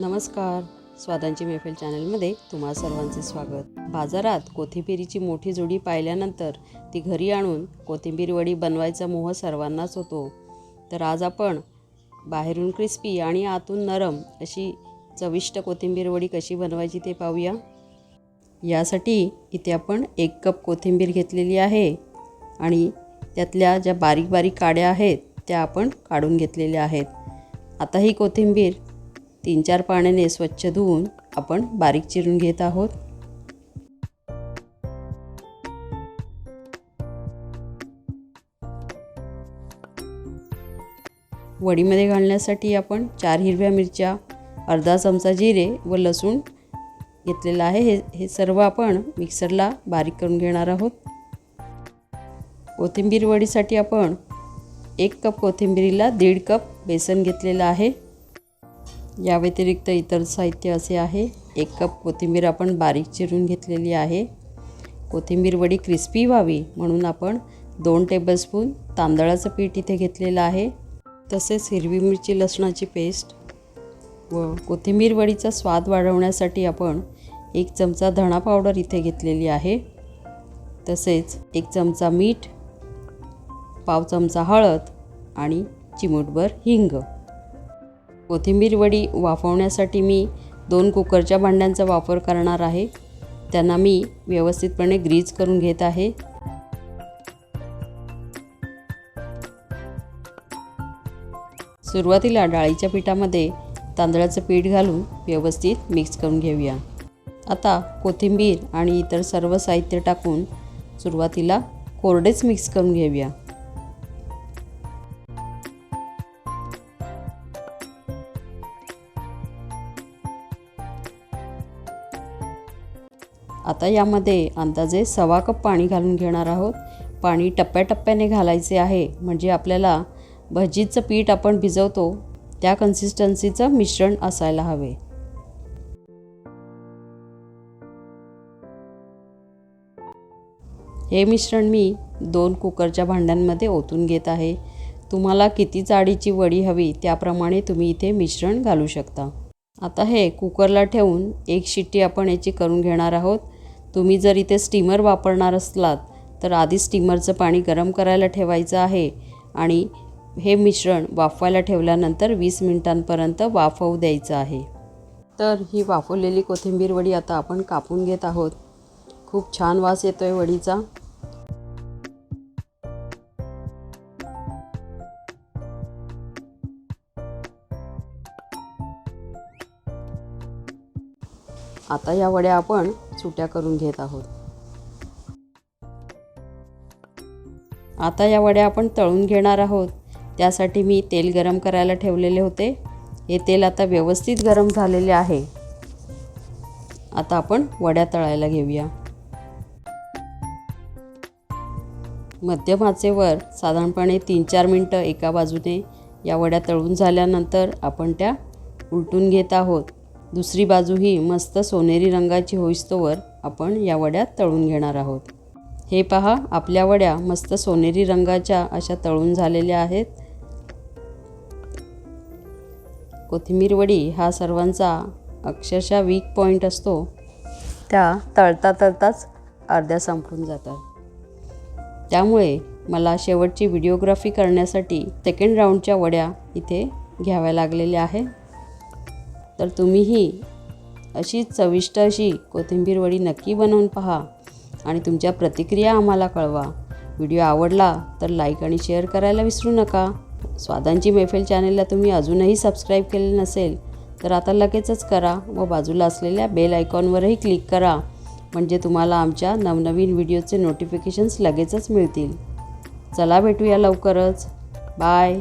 नमस्कार. स्वादांची मेफेल चॅनलमध्ये तुम्हा सर्वांचे स्वागत. बाजारात कोथिंबिरीची मोठी जोडी पाहिल्यानंतर ती घरी आणून कोथिंबीर वडी बनवायचा मोह सर्वांनाच होतो. तर आज आपण बाहेरून क्रिस्पी आणि आतून नरम अशी चविष्ट कोथिंबीर वडी कशी बनवायची ते पाहूया. यासाठी इथे आपण एक कप कोथिंबीर घेतलेली आहे आणि त्यातल्या ज्या बारीक बारीक काड्या आहेत त्या आपण काढून घेतलेल्या आहेत. आता ही कोथिंबीर तीन चार पाण्याने स्वच्छ धुवून आपण बारीक चिरून घेत आहोत. वडीमध्ये घालण्यासाठी आपण चार हिरव्या मिरच्या अर्धा चमचा जिरे व लसूण घेतलेलं आहे. हे हे सर्व आपण मिक्सरला बारीक करून घेणार आहोत. कोथिंबीर वडीसाठी आपण एक कप कोथिंबीरीला दीड कप बेसन घेतलेलं आहे. या व्यतिरिक्त इतर साहित्य असे आहे. एक कप कोथिंबीर आपण बारीक चिरून घेतलेली आहे. कोथिंबीर वडी क्रिस्पी व्हावी म्हणून आपण दोन टेबलस्पून तांदळाचं पीठ इथे घेतलेलं आहे. तसेच हिरवी मिरची लसणाची पेस्ट व कोथिंबीर वडीचा स्वाद वाढवण्यासाठी आपण एक चमचा धणा पावडर इथे घेतलेली आहे. तसेच एक चमचा मीठ पाव चमचा हळद आणि चिमूटभर हिंग. कोथिंबीर वडी वाफवण्यासाठी मी दोन कुकरच्या भांड्यांचा वापर करणार आहे. त्यांना मी व्यवस्थितपणे ग्रीज करून घेत आहे. सुरुवातीला डाळीच्या पिठामध्ये तांदळाचं पीठ घालून व्यवस्थित मिक्स करून घेऊया. आता कोथिंबीर आणि इतर सर्व साहित्य टाकून सुरुवातीला कोरडेच मिक्स करून घेऊया. आता यामध्ये अंदाजे सव्वा कप पाणी घालून घेणार आहोत. पाणी टप्प्याटप्प्याने घालायचे आहे म्हणजे आपल्याला भजीचं पीठ आपण भिजवतो त्या कन्सिस्टन्सीचं मिश्रण असायला हवे. हे मिश्रण मी दोन कुकरच्या भांड्यांमध्ये ओतून घेत आहे. तुम्हाला किती जाडीची वडी हवी त्याप्रमाणे तुम्ही इथे मिश्रण घालू शकता. आता हे कुकरला ठेवून एक शिट्टी आपण याची करून घेणार आहोत. तुम्ही जर इथे स्टीमर वापरणार असलात तर आधी स्टीमरचं पाणी गरम करायला ठेवायचं आहे आणि हे मिश्रण वाफवायला ठेवल्यानंतर वीस मिनिटांपर्यंत वाफवू द्यायचं आहे. तर ही वाफवलेली कोथिंबीर वडी आता आपण कापून घेत आहोत. खूप छान वास येतो आहे वडीचा. आता या वड्या आपण सुट्या करून घेत आहोत. आता या वड्या आपण तळून घेणार आहोत. त्यासाठी मी तेल गरम करायला ठेवलेले होते. हे तेल आता व्यवस्थित गरम झालेले आहे. आता आपण वड्या तळायला घेऊया. मध्यम आचेवर साधारणपणे तीन चार मिनटं एका बाजूने या वड्या तळून झाल्यानंतर आपण त्या उलटून घेत आहोत. दुसरी बाजूही मस्त सोनेरी रंगाची होईस्तोवर आपण या वड्या तळून घेणार आहोत. हे पहा आपल्या वड्या मस्त सोनेरी रंगाच्या अशा तळून झालेल्या आहेत. कोथिंबीर वडी हा सर्वांचा अक्षरशः वीक पॉईंट असतो. त्या तळता तळताच अर्ध्या संपून जातात. त्यामुळे मला शेवटची व्हिडिओग्राफी करण्यासाठी सेकंड राऊंडच्या वड्या इथे घ्याव्या लागलेल्या आहेत. तर तुम्हीही अशी चविष्ट अशी कोथिंबीर वडी नक्की बनवून पहा आणि तुमच्या प्रतिक्रिया आम्हाला कळवा. व्हिडिओ आवडला तर लाईक आणि शेअर करायला विसरू नका. स्वादांची मैफिल चॅनेलला तुम्ही अजूनही सबस्क्राईब केले नसेल तर आता लगेचच करा व बाजूला असलेल्या बेल आयकॉनवरही क्लिक करा म्हणजे तुम्हाला आमच्या नवनवीन व्हिडिओचे नोटिफिकेशन्स लगेचच मिळतील. चला भेटूया लवकरच. बाय.